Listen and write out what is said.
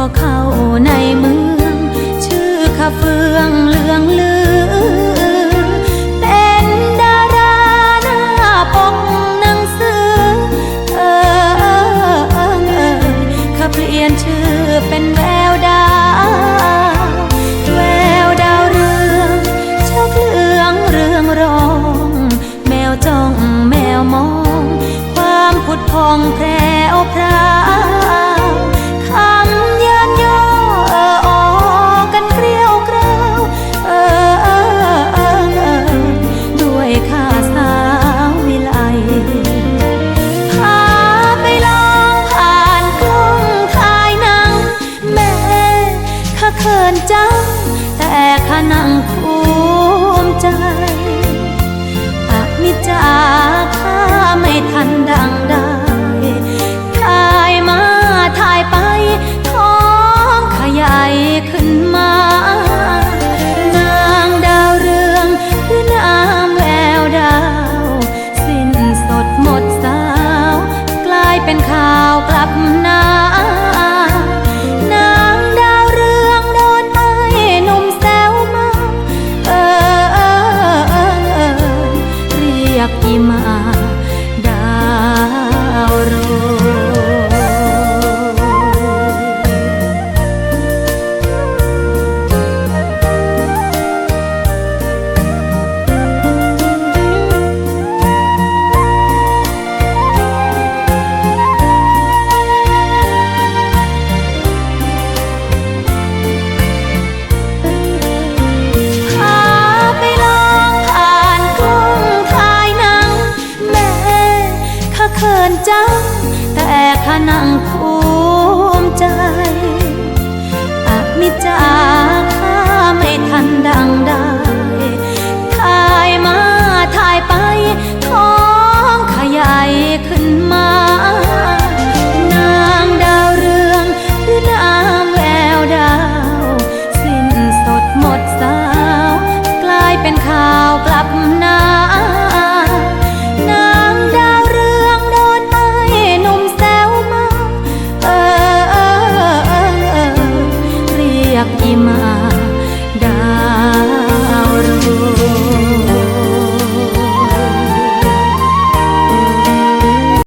พอเข้าในเมือง ชื่อคาเฟืองเหลืองลือ เป็นดาราหน้าปกหนังสือ เออเออเออเอาเปลี่ยนชื่อเป็นแววดาว แววดาวเรืองชกเหลืองเรืองรอง แมวจ้องแมวมอง ความผุดพองแนจำแต่ขนังภูมิใจอนิจจาข้าไม่ทันดังได้ทายมาทายไปท้องขยายขึ้นมา นางดาวเรืองหรือนางแววดาว สิ้นสดหมดสาว กลายเป็นข่าวกลับ พิมาดาวโร จัง แต่ขนังภูมิใจอมิจา